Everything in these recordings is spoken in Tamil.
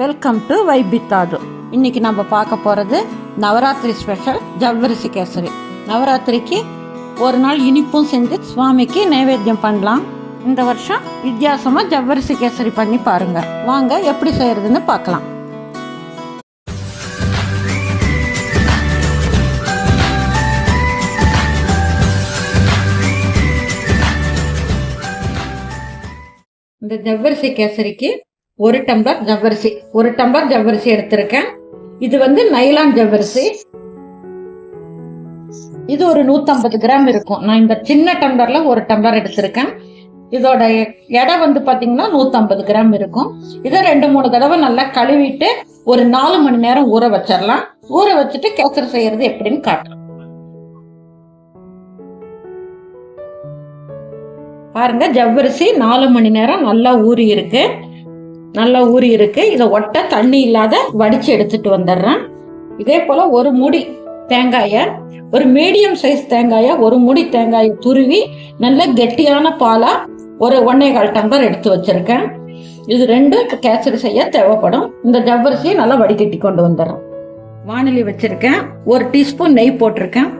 வெல்கம் டு வைபித்தாது இன்னைக்கு நம்ம பார்க்க போகிறது நவராத்திரி ஸ்பெஷல் ஜவ்வரிசி கேசரி நவராத்திரிக்கு ஒரு நாள் இனிப்பும் செஞ்சு சுவாமிக்கு நைவேத்தியம் பண்ணலாம். இந்த வருஷம் வித்தியாசமாக ஜவ்வரிசி கேசரி பண்ணி பாருங்க. வாங்க எப்படி செய்யறதுன்னு பார்க்கலாம். இந்த ஜவ்வரிசி கேசரிக்கு ஒரு டம்ளர் ஜவ்வரிசி ஒரு டம்ளர் ஜவ்வரிசி எடுத்திருக்கேன். இது வந்து நைலான் ஜவ்வரிசி. இது ஒரு 150 கிராம் இருக்கும். நான் இந்த சின்ன டம்ளர்ல ஒரு டம்ளர் எடுத்திருக்கேன். இதோட எடை வந்து பார்த்தீங்கன்னா நூற்றம்பது கிராம் இருக்கும். இதை ரெண்டு மூணு தடவை நல்லா கழுவிட்டு ஒரு நாலு மணி நேரம் ஊற வச்சிடலாம் ஊற வச்சுட்டு கேசரி செய்யறது எப்படின்னு காட்டுறேன் பாருங்க ஜவ்வரிசி நாலு மணி நேரம் நல்லா ஊறி இருக்கு நல்லா ஊறி இருக்கு. இதை ஒட்ட தண்ணி இல்லாத வடிச்சு எடுத்துட்டு வந்துடுறேன். இதே போல ஒரு முடி தேங்காயை ஒரு மீடியம் சைஸ் தேங்காயை ஒரு முடி தேங்காயை துருவி நல்ல கெட்டியான பாலா ஒரு ஒன்னே கால் டம்ளர் எடுத்து வச்சிருக்கேன். இது ரெண்டும் கேசரி செய்ய தேவைப்படும். இந்த ஜவ்வரிசியை நல்லா வடிகட்டி கொண்டு வந்துடுறேன். வானிலை வச்சிருக்கேன். ஒரு டீஸ்பூன் நெய் போட்டிருக்கேன்.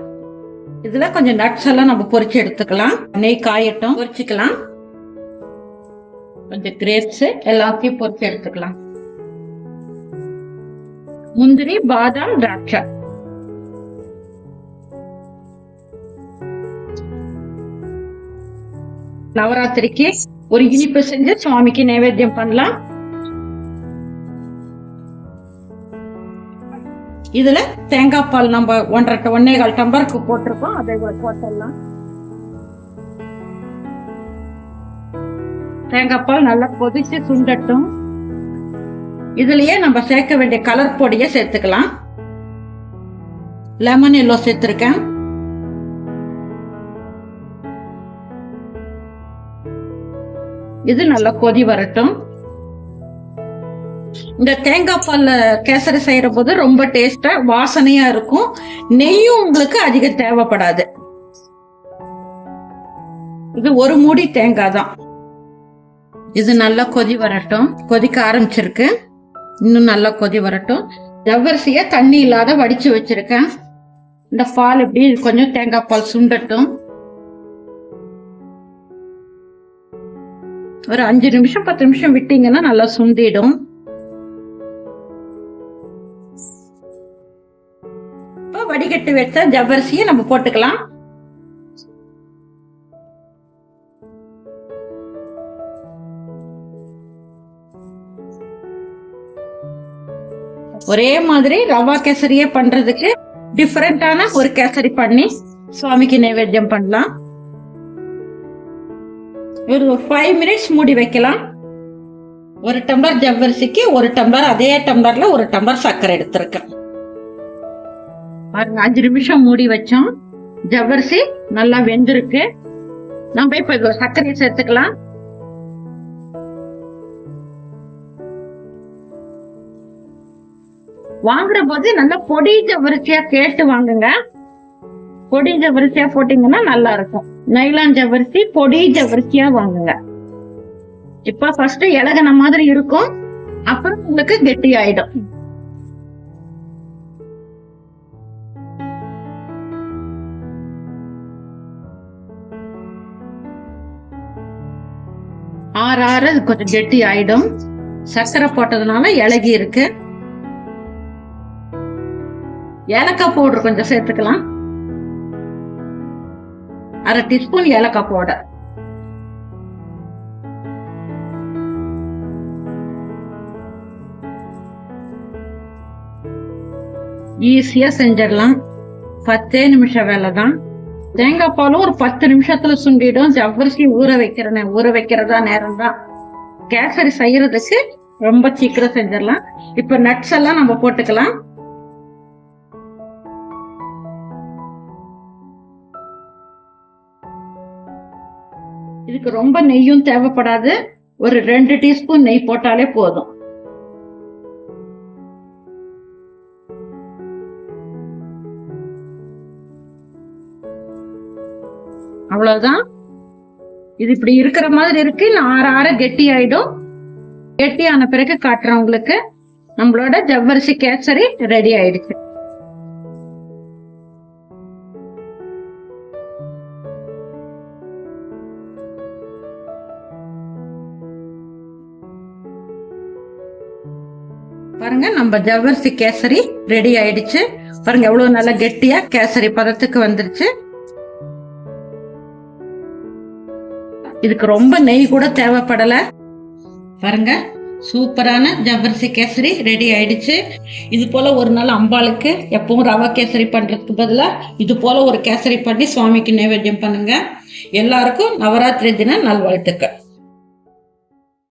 இதுல கொஞ்சம் நட்ஸ் எல்லாம் நம்ம பொறிச்சு எடுத்துக்கலாம். நெய் காயட்டும் பொரிச்சுக்கலாம் கொஞ்சம் கிரேப்ஸ் எல்லாத்தையும் பொறுத்து எடுத்துக்கலாம். முந்திரி பாதாம் திராட்சை. நவராத்திரிக்கு ஒரு இனிப்பு செஞ்சு சுவாமிக்கு நைவேத்தியம் பண்ணலாம். இதுல தேங்காய் பால் நம்ம ஒன்றரை ஒன்னே கால் டம்பருக்கு போட்டிருக்கோம். அதை இதுல போட்டுடலாம். தேங்காய் பால் நல்லா கொதிச்சு சுண்டட்டும். இதுலயே நம்ம சேர்க்க வேண்டிய கலர் பொடியை சேர்த்துக்கலாம். லெமன் எல்லோ சேர்த்துருக்கேன். இது நல்லா கொதி வரட்டும். இந்த தேங்காய் பால்ல கேசரி செய்யற போது ரொம்ப டேஸ்டா வாசனையா இருக்கும். நெய்யும் உங்களுக்கு அதிகம் தேவைப்படாது. இது ஒரு மூடி தேங்காய் தான். இது நல்லா கொதி வரட்டும். கொதிக்க ஆரம்பிச்சிருக்கு. இன்னும் நல்லா கொதி வரட்டும். ஜவ்வரிசியை தண்ணி இல்லாத வடித்து வச்சிருக்கேன். இந்த பால் இப்படி கொஞ்சம் தேங்காய் பால் சுண்டட்டும். ஒரு அஞ்சு நிமிஷம் பத்து நிமிஷம் விட்டீங்கன்னா நல்லா சுண்டிடும். இப்போ வடிகட்டி வச்ச ஜவ்வரிசியை நம்ம போட்டுக்கலாம். ஒரே மாதிரி ரவா கேசரியே பண்றதுக்கு டிஃப்ரெண்டான ஒரு கேசரி பண்ணி சுவாமிக்கு நைவேத்தியம் பண்ணலாம். ஒரு ஃபைவ் மினிட்ஸ் மூடி வைக்கலாம். ஒரு டம்ளர் ஜவ்வரிசிக்கு ஒரு டம்ளர் அதே டம்ளர்ல ஒரு டம்ளர் சர்க்கரை எடுத்திருக்கேன். பாருங்க அஞ்சு நிமிஷம் மூடி வச்சோம். ஜவ்வரிசி நல்லா வெந்திருக்கு. நம்ம இப்ப சர்க்கரையை சேர்த்துக்கலாம். வாங்குற போது நல்லா பொடிஞ்ச வரிசையா கேட்டு வாங்குங்க. பொடிஞ்ச வரிசையா போட்டீங்கன்னா நல்லா இருக்கும். நைலான் ஜவரிசி பொடி வரிசையா வாங்குங்க. இப்ப ஃபர்ஸ்ட் இலகன மாதிரி இருக்கும். அப்புறம் உங்களுக்கு கெட்டி ஆயிடும் ஆறு ஆறு கொஞ்சம் கெட்டி ஆயிடும் சர்க்கரை போட்டதுனால இலகி இருக்கு. ஏலக்காய் பவுடர் கொஞ்சம் சேர்த்துக்கலாம். அரை டீஸ்பூன் ஏலக்காய் பவுடர். ஈஸியா செஞ்சிடலாம். பத்தே நிமிஷம் வேலை தான் தேங்காய் பாலும் ஒரு பத்து நிமிஷத்துல சுண்டிடும். ஜவ்வரிசி ஊற வைக்கிற ஊற வைக்கிறதா நேரம் தான் கேசரி செய்யறதுக்கு ரொம்ப சீக்கிரம் செஞ்சிடலாம். இப்ப நட்ஸ் எல்லாம் நம்ம போட்டுக்கலாம். இதுக்கு ரொம்ப நெய்யும் தேவைப்படாது. ஒரு ரெண்டு டீஸ்பூன் நெய் போட்டாலே போதும். அவ்வளவுதான். இது இப்படி இருக்கிற மாதிரி இருக்கு. இல்லை ஆற ஆற கெட்டி ஆயிடும் கெட்டி ஆன பிறகு காட்டுறேன் உங்களுக்கு. நம்மளோட ஜவ்வரிசி கேசரி ரெடி ஆயிடுச்சு. பாருங்க நம்ம ஜவ்வரிசி கேசரி ரெடி ஆயிடுச்சு. பாருங்க எவ்வளவு நல்லா கெட்டியா கேசரி பதத்துக்கு வந்துருச்சு. இதுக்கு ரொம்ப நெய் கூட தேவைப்படல. பாருங்க சூப்பரான ஜவ்வரிசி கேசரி ரெடி ஆயிடுச்சு. இது போல ஒரு நாள் அம்பாளுக்கு எப்பவும் ரவா கேசரி பண்றதுக்கு பதிலாக இது போல ஒரு கேசரி பண்ணி சுவாமிக்கு நைவேத்தியம் பண்ணுங்க. எல்லாருக்கும் நவராத்திரி தின நல்வாழ்த்துக்கள்.